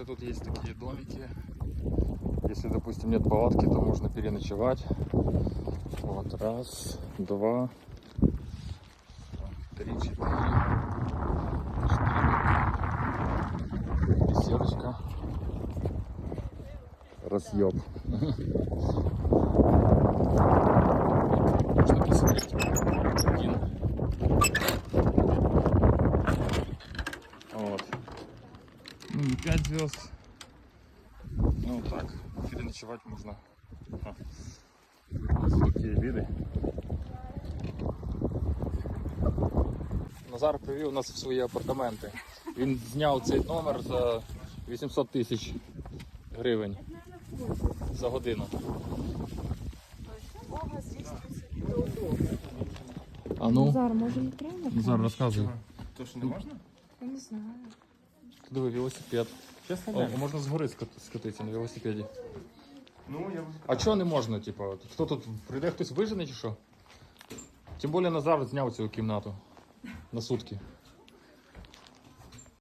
Также тут есть такие домики. Если, допустим, нет палатки, то можно переночевать. Вот, раз, два, три, четыре. Четыре. Беседочка. Разъеб. Можно посмотреть. Ну, не 5 звезд. Ну, так. Переночевать можно. Ха. Вот такие виды. Назар привів нас в свої апартаменти. Він зняв цей номер за 800 тисяч гривень за годину. А ну, Назар, може не треба? Назар, розказуй. То, що не можна? Я не знаю. Диви, велосипед. Чесно, О, можна згори скат- скатитися на велосипеді. Ну, я А чого не можна, типу, хто тут прийде хтось вижене чи що? Тим більше Назар зняв цю кімнату на сутки.